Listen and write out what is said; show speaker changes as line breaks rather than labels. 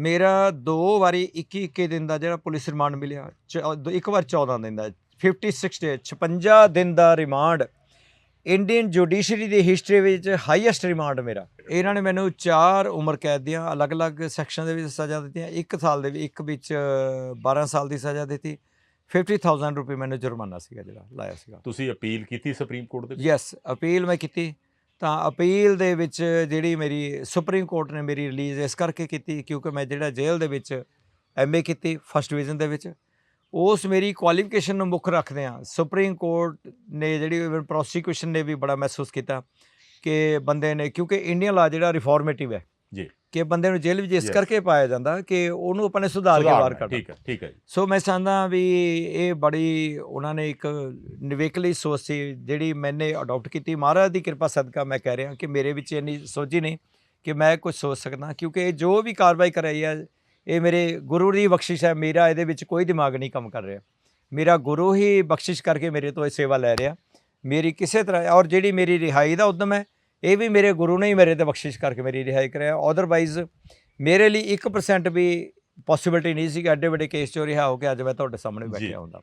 ਮੇਰਾ ਦੋ ਵਾਰੀ 21 21 ਦਿਨ ਦਾ ਜਿਹੜਾ ਪੁਲਿਸ ਰਿਮਾਂਡ ਮਿਲਿਆ ਚ- ਦੋ- ਇੱਕ ਵਾਰ 14 ਦਿਨ ਦਾ 56 ਡੇ 56 ਦਿਨ ਦਾ ਰਿਮਾਂਡ ਇੰਡੀਅਨ ਜੁਡੀਸ਼ਰੀ ਦੀ ਹਿਸਟਰੀ ਵਿੱਚ ਹਾਈਐਸਟ ਰਿਮਾਂਡ ਮੇਰਾ। ਇਹਨਾਂ ਨੇ ਮੈਨੂੰ ਚਾਰ ਉਮਰ ਕੈਦ ਦੀਆਂ ਅਲੱਗ-ਅਲੱਗ ਸੈਕਸ਼ਨ ਦੇ ਵਿੱਚ ਸਜ਼ਾ ਦਿੱਤੀਆਂ ਇੱਕ ਸਾਲ ਦੇ ਵਿੱਚ ਇੱਕ ਵਿੱਚ 12 ਸਾਲ ਦੀ ਸਜ਼ਾ ਦਿੱਤੀ 50000 ਰੁਪਏ ਮੈਨੂੰ ਜੁਰਮਾਨਾ ਸੀਗਾ ਜਿਹੜਾ ਲਾਇਆ ਸੀਗਾ।
ਤੁਸੀਂ ਅਪੀਲ ਕੀਤੀ ਸੁਪਰੀਮ ਕੋਰਟ ਦੇ ਵਿੱਚ?
ਯੈਸ ਅਪੀਲ ਮੈਂ ਕੀਤੀ। ਤਾਂ ਅਪੀਲ ਦੇ ਵਿੱਚ ਜਿਹੜੀ ਮੇਰੀ ਸੁਪਰੀਮ ਕੋਰਟ ਨੇ ਮੇਰੀ ਰਿਲੀਜ਼ ਇਸ ਕਰਕੇ ਕੀਤੀ ਕਿਉਂਕਿ ਮੈਂ ਜਿਹੜਾ ਜੇਲ੍ਹ ਦੇ ਵਿੱਚ ਐਮਏ ਕੀਤੀ, ਫਸਟ ਡਿਵੀਜ਼ਨ ਦੇ ਵਿੱਚ, ਉਸ ਮੇਰੀ ਕੁਆਲੀਫਿਕੇਸ਼ਨ ਨੂੰ ਮੁੱਖ ਰੱਖਦੇ ਆ ਸੁਪਰੀਮ ਕੋਰਟ ਨੇ ਜਿਹੜੀ ਪ੍ਰੋਸੀਕਿਊਸ਼ਨ ਨੇ ਵੀ ਬੜਾ ਮਹਿਸੂਸ ਕੀਤਾ ਕਿ ਬੰਦੇ ਨੇ ਕਿਉਂਕਿ ਇੰਡੀਅਨ ਲਾ ਜਿਹੜਾ ਰਿਫਾਰਮੇਟਿਵ ਹੈ
ਜੀ।
ਕਿ ਬੰਦੇ ਨੂੰ ਜੇਲ੍ਹ ਵਿੱਚ ਇਸ. ਕਰਕੇ ਪਾਇਆ ਜਾਂਦਾ ਕਿ ਉਹਨੂੰ ਆਪਾਂ ਨੇ ਸੁਧਾਰ ਕੇ ਬਾਹਰ
ਹੈ,
ਕੱਢਣਾ
ਠੀਕ ਹੈ ਠੀਕ ਹੈ।
ਸੋ ਮੈਂ ਚਾਹੁੰਦਾ ਵੀ ਇਹ ਬੜੀ ਉਹਨਾਂ ਨੇ ਇੱਕ ਨਿਵੇਕਲੀ ਸੋਚ ਸੀ ਜਿਹੜੀ ਮੈਨੇ ਅਡਾਪਟ ਕੀਤੀ ਮਹਾਰਾਜ ਦੀ ਕਿਰਪਾ ਸਦਕਾ ਮੈਂ ਕਹਿ ਰਿਹਾ ਕਿ ਮੇਰੇ ਵਿੱਚ ਇੰਨੀ ਸੋਝੀ ਨਹੀਂ ਕਿ ਮੈਂ ਕੁਝ ਸੋਚ ਸਕਦਾ ਕਿਉਂਕਿ ਇਹ ਜੋ ਵੀ ਕਾਰਵਾਈ ਕਰ ਰਹੀ ਹੈ ਇਹ ਮੇਰੇ ਗੁਰੂ ਦੀ ਬਖਸ਼ਿਸ਼ ਹੈ ਮੇਰਾ ਇਹਦੇ ਵਿੱਚ ਕੋਈ ਦਿਮਾਗ ਨਹੀਂ ਕੰਮ ਕਰ ਰਿਹਾ ਮੇਰਾ ਗੁਰੂ ਹੀ ਬਖਸ਼ਿਸ਼ ਕਰਕੇ ਮੇਰੇ ਤੋਂ ਇਹ ਸੇਵਾ ਲੈ ਰਿਹਾ ਮੇਰੀ ਕਿਸੇ ਤਰ੍ਹਾਂ ਔਰ ਜਿਹੜੀ ਮੇਰੀ ਰਿਹਾਈ ਦਾ ਉਦਮ ਹੈ ਇਹ ਵੀ ਮੇਰੇ ਗੁਰੂ ਨੇ ਹੀ ਮੇਰੇ ਤੇ ਬਖਸ਼ਿਸ਼ ਕਰਕੇ ਮੇਰੀ ਰਿਹਾਈ ਕਰਿਆ। ਅਦਰਵਾਈਜ਼ ਮੇਰੇ ਲਈ 1% ਵੀ ਪੋਸਿਬਿਲਿਟੀ ਨਹੀਂ ਸੀ ਕਿ ਐਡੇ ਵੱਡੇ ਕੇਸ ਚੋਂ ਰਿਹਾ ਹੋ ਕੇ ਅੱਜ ਮੈਂ ਤੁਹਾਡੇ ਸਾਹਮਣੇ। ਬੈਠਿਆ ਹੁੰਦਾ।